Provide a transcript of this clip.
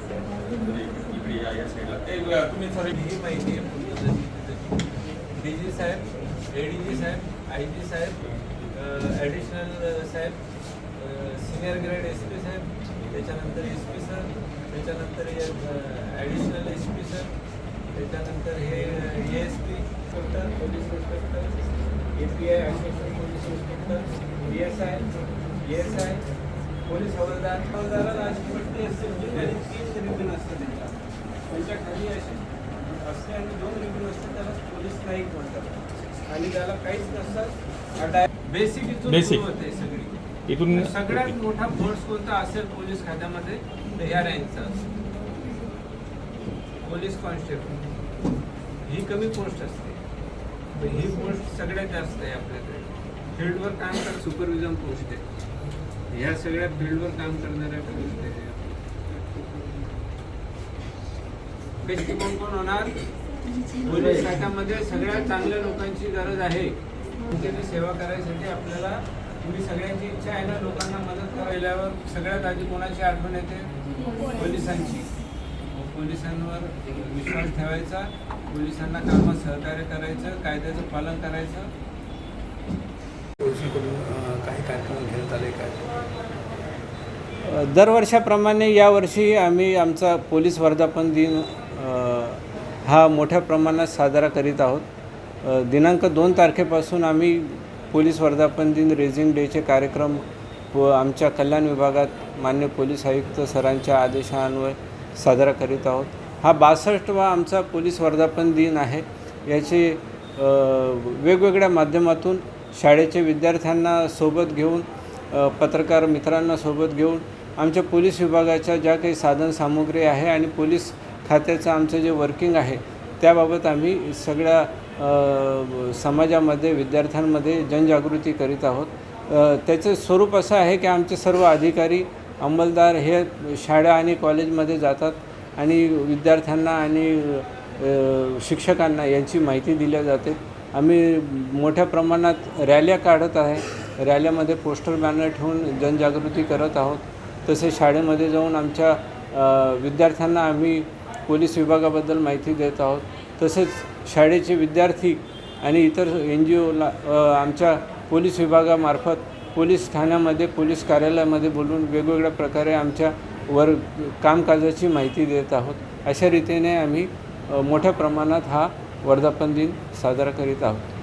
इकडे या या साईडला ए, तुम्ही सॉरी ही माहिती आहे डी जी साहेब ए डी जी साहेब आय जी साहेब ॲडिशनल साहेब सिनियर ग्रेड एस पी साहेब त्याच्यानंतर एस पी सर त्याच्यानंतर ॲडिशनल एस पी सर त्याच्यानंतर हे S P inspector police inspector A P I assistant police inspector S I S I police हवालदार हवालदाराला अशी पट्टी असते म्हणजे खाली तीन रिबीन असतं त्यांच्या. त्यांच्या खाली असे असते आणि दोन रिबीन असते त्याला पोलीस नाईक म्हणतात. आणि त्याला काहीच नसतं बेसिक इथून. सुरू होते सगळी. इथून सगळ्यात मोठा फोर्स कोणता असेल पोलीस खात्यामध्ये? तर ह्या रँकचा पोलीस कॉन्स्टेबल ही कमी पोस्ट असते. ही पोस्ट सगळ्यात जास्त आहे आपल्याकडे. फील्डवर काम कर सुपरविजन पोस्ट आहे ह्या सगळ्या फील्डवर काम करणाऱ्या पोस्ट आहे बेस्ट कोण कोण होणार? पोलीस खात्यामध्ये सगळ्या चांगल्या लोकांची गरज आहे. त्यांनी सेवा करायसाठी आपल्याला तुम्ही सगळ्यांची इच्छा आहे ना लोकांना मदत करायल्यावर सगळ्यात आधी कोणाची आठवण येते? पोलिसांची. पोलिसांवर विश्वास ठेवायचा पोलिसांना कामात सहकार्य करायचं कायद्याचं पालन करायचं? पोलिसांकडून काही कार्यक्रम घेण्यात आले काय दरवर्षाप्रमाणे यावर्षी आम्ही आमचा पोलीस वर्धापन दिन हा मोठ्या प्रमाणात साजरा करीत आहोत. दिनांक दोन तारखेपासून आम्ही पोलीस वर्धापन दिन रेझिंग डेचे कार्यक्रम व आमच्या कल्याण विभागात मान्य पोलीस आयुक्त सरांच्या आदेशान्वये साजरा करीत आहोत. हा बासष्टवा आमचा पोलीस वर्धापन दिन आहे. याचे वेगवेगळ्या माध्यमातून शाळेच्या विद्यार्थ्यांना सोबत घेऊन पत्रकार मित्रांना सोबत घेऊन आमच्या पोलीस विभागाच्या ज्या काही साधनसामुग्री आहे आणि पोलीस खात्याचं आमचं जे वर्किंग आहे त्याबाबत आम्ही सगळ्या समाजामध्ये विद्यार्थ्यांमध्ये जनजागृती करीत आहोत. त्याचं स्वरूप असं आहे की आमचे सर्व अधिकारी अंमलदार हे शाळा आणि कॉलेजमध्ये जातात आणि विद्यार्थ्यांना आणि शिक्षकांना यांची माहिती दिल्या जाते. आम्ही मोठ्या प्रमाणात रॅल्या काढत आहे. रॅल्यामध्ये पोस्टर बॅनर ठेवून जनजागृती करत आहोत. तसेच शाळेमध्ये जाऊन आमच्या विद्यार्थ्यांना आम्ही पोलीस विभागाबद्दल माहिती देत आहोत. तसेच शाळेचे विद्यार्थी आणि इतर एन जी ओला आमच्या पोलीस विभागामार्फत पोलीस ठाण्यामध्ये पोलीस कार्यालयामध्ये बोलून वेगवेगळ्या प्रकारे आमच्या वर कामकाजाची माहिती देत आहोत. अशा रीतीने आम्ही मोठ्या प्रमाणात हा वर्धापन दिन साजरा करीत आहोत.